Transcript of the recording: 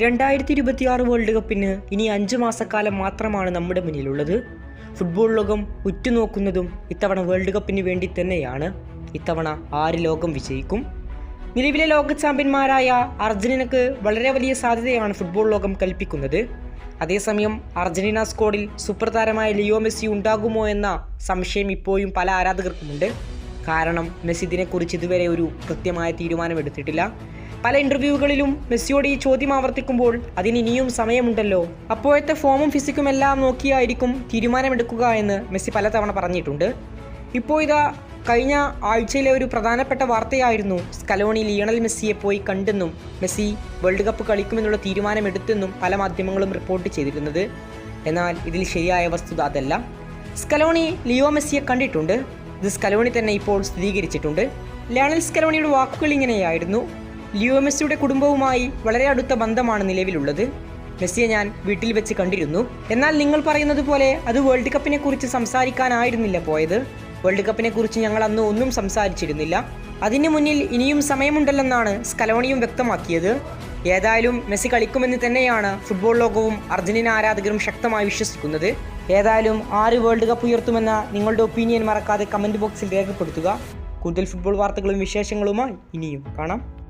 രണ്ടായിരത്തി ഇരുപത്തിയാറ് വേൾഡ് കപ്പിന് ഇനി അഞ്ച് മാസക്കാലം മാത്രമാണ് നമ്മുടെ മുന്നിലുള്ളത്. ഫുട്ബോൾ ലോകം ഉറ്റുനോക്കുന്നതും ഇത്തവണ വേൾഡ് കപ്പിന് വേണ്ടി തന്നെയാണ്. ഇത്തവണ ആര് ലോകം വിജയിക്കും? നിലവിലെ ലോക ചാമ്പ്യന്മാരായ അർജന്റീനക്ക് വളരെ വലിയ സാധ്യതയാണ് ഫുട്ബോൾ ലോകം കൽപ്പിക്കുന്നത്. അതേസമയം അർജന്റീന സ്കോഡിൽ സൂപ്പർ ലിയോ മെസ്സി ഉണ്ടാകുമോ എന്ന സംശയം ഇപ്പോഴും പല ആരാധകർക്കുമുണ്ട്. കാരണം മെസ്സി ഇതിനെക്കുറിച്ച് ഇതുവരെ ഒരു കൃത്യമായ തീരുമാനമെടുത്തിട്ടില്ല. പല ഇന്റർവ്യൂകളിലും മെസ്സിയോട് ഈ ചോദ്യം ആവർത്തിക്കുമ്പോൾ അതിന് ഇനിയും സമയമുണ്ടല്ലോ. അപ്പോഴത്തെ ഫോമും ഫിസിക്കും എല്ലാം നോക്കിയായിരിക്കും തീരുമാനമെടുക്കുക എന്ന് മെസ്സി പലതവണ പറഞ്ഞിട്ടുണ്ട്. ഇപ്പോൾ ഇതാ കഴിഞ്ഞ ആഴ്ചയിലെ ഒരു പ്രധാനപ്പെട്ട വാർത്തയായിരുന്നു. സ്കലോണി ലിയണൽ മെസ്സിയെ പോയി കണ്ടെന്നും മെസ്സി വേൾഡ് കപ്പ് കളിക്കുമെന്നുള്ള തീരുമാനമെടുത്തെന്നും പല മാധ്യമങ്ങളും റിപ്പോർട്ട് ചെയ്തിരുന്നത്. എന്നാൽ ഇതിൽ ശരിയായ വസ്തുത അതല്ല. സ്കലോണി ലിയോ മെസ്സിയെ കണ്ടിട്ടുണ്ട്. ഇത് സ്കലോണി തന്നെ ഇപ്പോൾ സ്ഥിരീകരിച്ചിട്ടുണ്ട്. ലയണൽ സ്കലോണിയുടെ വാക്കുകൾ ഇങ്ങനെയായിരുന്നു. ലിയോ മെസ്സിയുടെ കുടുംബവുമായി വളരെ അടുത്ത ബന്ധമാണ് നിലവിലുള്ളത്. മെസ്സിയെ ഞാൻ വീട്ടിൽ വെച്ച് കണ്ടിരുന്നു. എന്നാൽ നിങ്ങൾ പറയുന്നത് പോലെ അത് വേൾഡ് കപ്പിനെ കുറിച്ച് സംസാരിക്കാനായിരുന്നില്ല പോയത്. വേൾഡ് കപ്പിനെ കുറിച്ച് ഞങ്ങൾ അന്ന് ഒന്നും സംസാരിച്ചിരുന്നില്ല. അതിന് മുന്നിൽ ഇനിയും സമയമുണ്ടല്ലെന്നാണ് സ്കലോണിയും വ്യക്തമാക്കിയത്. ഏതായാലും മെസ്സി കളിക്കുമെന്ന് തന്നെയാണ് ഫുട്ബോൾ ലോകവും അർജന്റീന ആരാധകരും ശക്തമായി വിശ്വസിക്കുന്നത്. ഏതായാലും ആര് വേൾഡ് കപ്പ് ഉയർത്തുമെന്ന നിങ്ങളുടെ ഒപ്പീനിയൻ മറക്കാതെ കമന്റ് ബോക്സിൽ രേഖപ്പെടുത്തുക. കൂടുതൽ ഫുട്ബോൾ വാർത്തകളും വിശേഷങ്ങളുമായി ഇനിയും കാണാം.